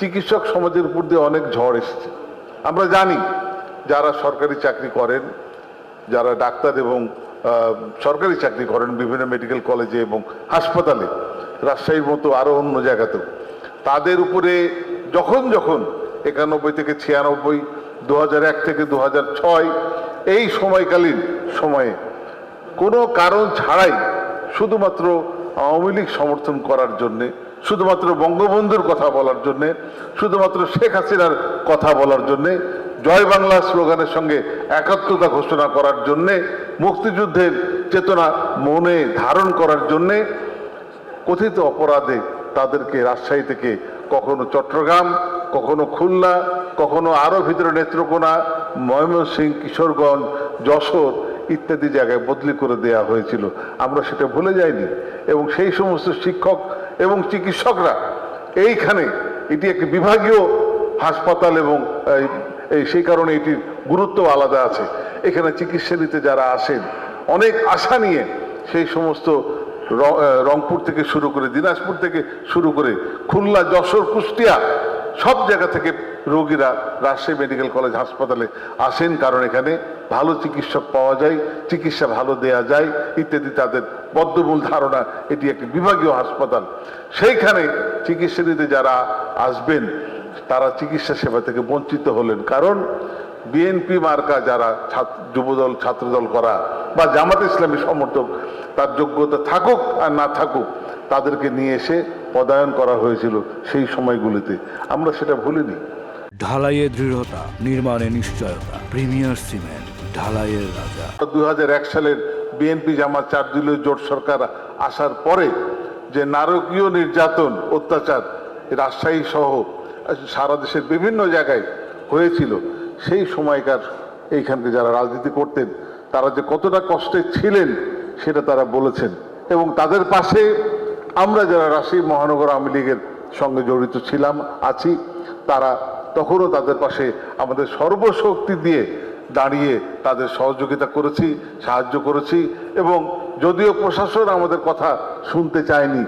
চিকিৎসক সমাজের উপর দিয়ে অনেক ঝড় এসেছে। আমরা জানি যারা সরকারি চাকরি করেন, যারা ডাক্তার এবং সরকারি চাকরি করেন বিভিন্ন মেডিকেল কলেজে এবং হাসপাতালে, রাজশাহীর মতো আরও অন্য জায়গাতেও, তাদের উপরে যখন যখন একানব্বই থেকে ছিয়ানব্বই দু থেকে দু এই সময়কালীন সময়ে কোনো কারণ ছাড়াই শুধুমাত্র আওয়ামী লীগ সমর্থন করার জন্যে শুধুমাত্র বঙ্গবন্ধুর কথা বলার জন্যে, শুধুমাত্র শেখ হাসিনার কথা বলার জন্যে, জয় বাংলা স্লোগানের সঙ্গে একাত্মতা ঘোষণা করার জন্যে, মুক্তিযুদ্ধের চেতনা মনে ধারণ করার জন্যে কথিত অপরাধে তাদেরকে রাজশাহী থেকে কখনো চট্টগ্রাম, কখনো খুলনা, কখনো আরও ভিতরে নেত্রকোনা, ময়মনসিংহ, কিশোরগঞ্জ, যশোর ইত্যাদি জায়গায় বদলি করে দেয়া হয়েছিল। আমরা সেটা ভুলে যাইনি। এবং সেই সমস্ত শিক্ষক এবং চিকিৎসকরা এইখানে, এটি একটি বিভাগীয় হাসপাতাল এবং সেই কারণে এটির গুরুত্ব আলাদা আছে। এখানে চিকিৎসা নিতে যারা আসেন, অনেক আশা নিয়ে সেই সমস্ত রংপুর থেকে শুরু করে দিনাজপুর থেকে শুরু করে খুলনা, যশোর, কুষ্টিয়া সব জায়গা থেকে রোগীরা রাজশাহী মেডিকেল কলেজ হাসপাতালে আসেন, কারণ এখানে ভালো চিকিৎসক পাওয়া যায়, চিকিৎসা ভালো দেয়া যায়, ইত্যাদি তাদের বদ্ধমূল ধারণা, এটি একটি বিভাগীয় হাসপাতাল। সেইখানে চিকিৎসা নিতে যারা আসবেন, তারা চিকিৎসা সেবা থেকে বঞ্চিত হলেন। কারণ বিএনপি মার্কা যারা ছাত্র, যুবদল, ছাত্রদল করা বা জামাত ইসলামী সমর্থক তার যোগ্যতা থাকুক আর না থাকুক তাদেরকে নিয়ে এসে পদায়ন করা হয়েছিল সেই সময়গুলিতে। আমরা সেটা ভুলিনি। ঢালাইয়ে দৃঢ়তা নির্মাণে নিশ্চয়তা প্রিমিয়ার সিমেন্ট ঢালাইয়ের রাজা। দু হাজার এক সালের বিএনপি জামাত চার দলীয় জোট সরকার আসার পরে যে নারকীয় নির্যাতন অত্যাচার রাজশাহী সহ সারা দেশের বিভিন্ন জায়গায় হয়েছিল সেই সময়কার এইখানকে যারা রাজনীতি করতেন তারা যে কতটা কষ্টে ছিলেন, সেটা তারা বলেছেন। এবং তাদের পাশে আমরা যারা রাজশাহী মহানগর আওয়ামী লীগের সঙ্গে জড়িত ছিলাম, আছি, তারা তখনও তাদের পাশে আমাদের সর্বশক্তি দিয়ে দাঁড়িয়ে তাদের সহযোগিতা করেছি, সাহায্য করেছি এবং যদিও প্রশাসন আমাদের কথা শুনতে চায়নি,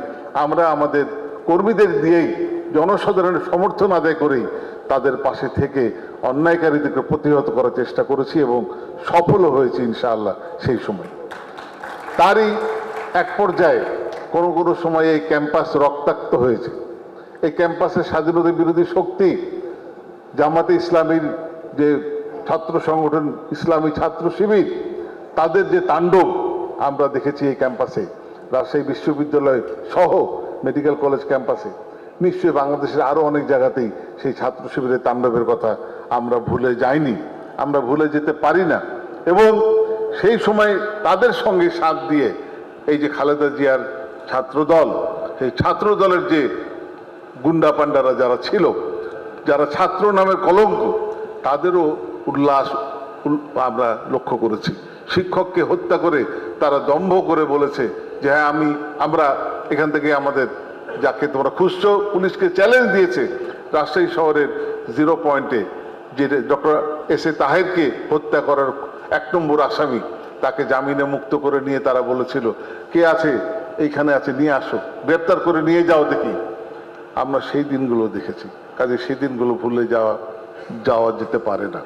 আমরা আমাদের কর্মীদের দিয়েই জনসাধারণের সমর্থন আদায় করেই তাদের পাশে থেকে অন্যায়কারীদেরকে প্রতিহত করার চেষ্টা করেছি এবং সফলও হয়েছি ইনশাআল্লাহ সেই সময়। তারই এক পর্যায়ে কোনো কোনো সময় এই ক্যাম্পাস রক্তাক্ত হয়েছে। এই ক্যাম্পাসের স্বাধীনতা বিরোধী শক্তি জামাতে ইসলামীর যে ছাত্র সংগঠন, ইসলামী ছাত্র শিবির, তাদের যে তাণ্ডব আমরা দেখেছি এই ক্যাম্পাসে। রাজশাহী বিশ্ববিদ্যালয় সহ মেডিকেল কলেজ ক্যাম্পাসে। নিশ্চয়ই বাংলাদেশের আরও অনেক জায়গাতেই সেই ছাত্র শিবিরের তাণ্ডবের কথা আমরা ভুলে যাইনি, আমরা ভুলে যেতে পারি না। এবং সেই সময় তাদের সঙ্গে সাথ দিয়ে এই যে খালেদা জিয়ার ছাত্রদল, সেই ছাত্রদলের যে গুন্ডা পান্ডারা যারা ছিল, যারা ছাত্র নামের কলঙ্ক, তাদেরও উল্লাস আমরা লক্ষ্য করেছি। শিক্ষককে হত্যা করে তারা দম্ভ করে বলেছে যে হ্যাঁ আমি আমরা এখান থেকে আমাদের যাকে তোমরা খুঁজছো, পুলিশকে চ্যালেঞ্জ দিয়েছে রাজশাহী শহরের জিরো পয়েন্টে যে ডক্টর এস এ তাহেরকে হত্যা করার এক নম্বর আসামি, তাকে জামিনে মুক্ত করে নিয়ে তারা বলেছিল, কে আছে? এইখানে আছে, নিয়ে আসো, গ্রেপ্তার করে নিয়ে যাও দেখি। আমরা সেই দিনগুলো দেখেছি, কাজে সেই দিনগুলো ভুলে যাওয়া যাওয়া যেতে পারে না।